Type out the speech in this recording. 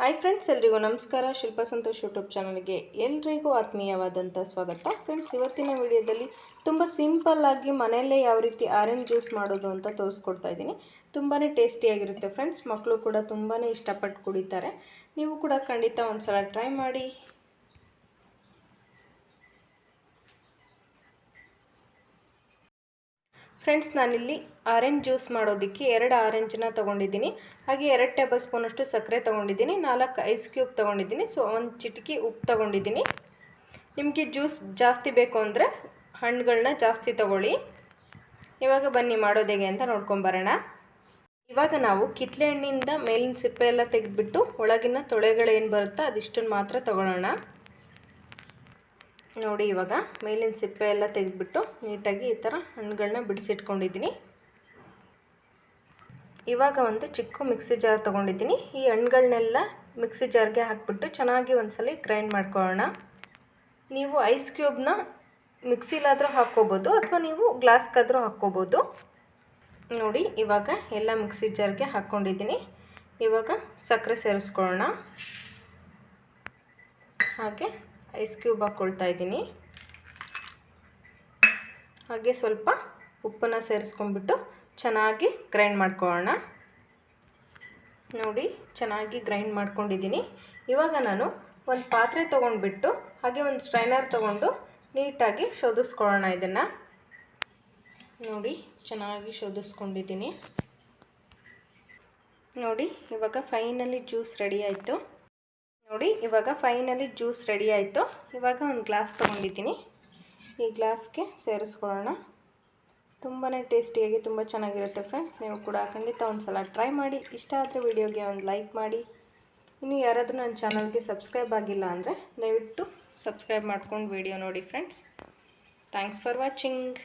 Hi friends, ಎಲ್ರಿಗೂ ನಮಸ್ಕಾರ. Shilpa Santosh YouTube ಚಾನಲ್ಗೆ ಎಲ್ರಿಗೂ ಆತ್ಮೀಯವಾದಂಥ ಸ್ವಾಗತ. ಫ್ರೆಂಡ್ಸ್, ಇವತ್ತಿನ ವಿಡಿಯೋದಲ್ಲಿ ತುಂಬ ಸಿಂಪಲ್ಲಾಗಿ ಮನೆಯಲ್ಲೇ ಯಾವ ರೀತಿ ಆರೆಂಜ್ ಜ್ಯೂಸ್ ಮಾಡೋದು ಅಂತ ತೋರಿಸ್ಕೊಡ್ತಾ ಇದ್ದೀನಿ. ತುಂಬಾ ಟೇಸ್ಟಿಯಾಗಿರುತ್ತೆ ಫ್ರೆಂಡ್ಸ್, ಮಕ್ಕಳು ಕೂಡ ತುಂಬಾ ಇಷ್ಟಪಟ್ಟು ಕುಡಿತಾರೆ. ನೀವು ಕೂಡ ಖಂಡಿತ ಒಂದು ಸಲ ಟ್ರೈ ಮಾಡಿ. ಫ್ರೆಂಡ್ಸ್, ನಾನಿಲ್ಲಿ ಆರೆಂಜ್ ಜ್ಯೂಸ್ ಮಾಡೋದಕ್ಕೆ ಎರಡು ಆರೆಂಜನ್ನ ತೊಗೊಂಡಿದ್ದೀನಿ. ಹಾಗೆ ಎರಡು ಟೇಬಲ್ ಸ್ಪೂನಷ್ಟು ಸಕ್ಕರೆ ತೊಗೊಂಡಿದ್ದೀನಿ. ನಾಲ್ಕು ಐಸ್ ಕ್ಯೂಬ್ ತೊಗೊಂಡಿದ್ದೀನಿ. ಸೊ, ಒಂದು ಚಿಟಿಕೆ ಉಪ್ಪು ತೊಗೊಂಡಿದ್ದೀನಿ. ನಿಮಗೆ ಜ್ಯೂಸ್ ಜಾಸ್ತಿ ಬೇಕು ಅಂದರೆ ಹಣ್ಣುಗಳನ್ನ ಜಾಸ್ತಿ ತೊಗೊಳ್ಳಿ. ಇವಾಗ ಬನ್ನಿ, ಮಾಡೋದು ಹೇಗೆ ಅಂತ ನೋಡ್ಕೊಂಬರೋಣ ಇವಾಗ ನಾವು ಕಿತ್ಲೆ ಹಣ್ಣಿಂದ ಮೇಲಿನ ಸಿಪ್ಪೆ ಎಲ್ಲ ತೆಗೆದ್ಬಿಟ್ಟು ಒಳಗಿನ ತೊಳೆಗಳೇನು ಬರುತ್ತೋ ಅದಿಷ್ಟನ್ನು ಮಾತ್ರ ತೊಗೊಳ್ಳೋಣ. ನೋಡಿ ಇವಾಗ ಮೇಲಿನ ಸಿಪ್ಪೆ ಎಲ್ಲ ತೆಗೆದ್ಬಿಟ್ಟು ನೀಟಾಗಿ ಈ ಥರ ಹಣ್ಣುಗಳನ್ನ ಬಿಡಿಸಿಟ್ಕೊಂಡಿದ್ದೀನಿ. ಇವಾಗ ಒಂದು ಚಿಕ್ಕ ಮಿಕ್ಸಿ ಜಾರ್ ತೊಗೊಂಡಿದ್ದೀನಿ. ಈ ಹಣ್ಣುಗಳನ್ನೆಲ್ಲ ಮಿಕ್ಸಿ ಜಾರ್ಗೆ ಹಾಕ್ಬಿಟ್ಟು ಚೆನ್ನಾಗಿ ಒಂದ್ಸಲ ಗ್ರೈಂಡ್ ಮಾಡ್ಕೊಳ್ಳೋಣ. ನೀವು ಐಸ್ ಕ್ಯೂಬ್ನ ಮಿಕ್ಸಿಲಾದರೂ ಹಾಕ್ಕೋಬೋದು ಅಥವಾ ನೀವು ಗ್ಲಾಸ್ಗಾದರೂ ಹಾಕ್ಕೋಬೋದು. ನೋಡಿ ಇವಾಗ ಎಲ್ಲ ಮಿಕ್ಸಿ ಜಾರ್ಗೆ ಹಾಕ್ಕೊಂಡಿದ್ದೀನಿ. ಇವಾಗ ಸಕ್ಕರೆ ಸೇರಿಸ್ಕೊಳ್ಳೋಣ. ಹಾಗೆ ಐಸ್ ಕ್ಯೂಬ್ ಹಾಕ್ಕೊಳ್ತಾ ಇದ್ದೀನಿ. ಹಾಗೆ ಸ್ವಲ್ಪ ಉಪ್ಪನ್ನು ಸೇರಿಸ್ಕೊಂಡ್ಬಿಟ್ಟು ಚೆನ್ನಾಗಿ ಗ್ರೈಂಡ್ ಮಾಡ್ಕೊಳ್ಳೋಣ. ನೋಡಿ, ಚೆನ್ನಾಗಿ ಗ್ರೈಂಡ್ ಮಾಡ್ಕೊಂಡಿದ್ದೀನಿ. ಇವಾಗ ನಾನು ಒಂದು ಪಾತ್ರೆ ತೊಗೊಂಡ್ಬಿಟ್ಟು ಹಾಗೆ ಒಂದು ಸ್ಟ್ರೈನರ್ ತೊಗೊಂಡು ನೀಟಾಗಿ ಶೋಧಿಸ್ಕೊಳ್ಳೋಣ ಇದನ್ನು. ನೋಡಿ, ಚೆನ್ನಾಗಿ ಶೋಧಿಸ್ಕೊಂಡಿದ್ದೀನಿ ನೋಡಿ, ಇವಾಗ ಫೈನಲಿ ಜ್ಯೂಸ್ ರೆಡಿ ಆಯಿತು. ನೋಡಿ, ಇವಾಗ ಫೈನಲಿ ಜ್ಯೂಸ್ ರೆಡಿ ಆಯಿತು. ಇವಾಗ ಒಂದು ಗ್ಲಾಸ್ ತೊಗೊಂಡಿದ್ದೀನಿ. ಈ ಗ್ಲಾಸ್ಗೆ ಸೇರಿಸ್ಕೊಳ್ಳೋಣ. ತುಂಬಾ ಟೇಸ್ಟಿಯಾಗಿ ತುಂಬ ಚೆನ್ನಾಗಿರುತ್ತೆ ಫ್ರೆಂಡ್ಸ್ ನೀವು ಕೂಡ ಖಂಡಿತ ಒಂದು ಸಲ ಟ್ರೈ ಮಾಡಿ. ಇಷ್ಟ ಆದರೆ ವಿಡಿಯೋಗೆ ಒಂದು ಲೈಕ್ ಮಾಡಿ. ಇನ್ನು ಯಾರಾದರೂ ನನ್ನ ಚಾನಲ್ಗೆ ಸಬ್ಸ್ಕ್ರೈಬ್ ಆಗಿಲ್ಲ ಅಂದರೆ ದಯವಿಟ್ಟು ಸಬ್ಸ್ಕ್ರೈಬ್ ಮಾಡ್ಕೊಂಡು ವಿಡಿಯೋ ನೋಡಿ ಫ್ರೆಂಡ್ಸ್ ಥ್ಯಾಂಕ್ಸ್ ಫಾರ್ ವಾಚಿಂಗ್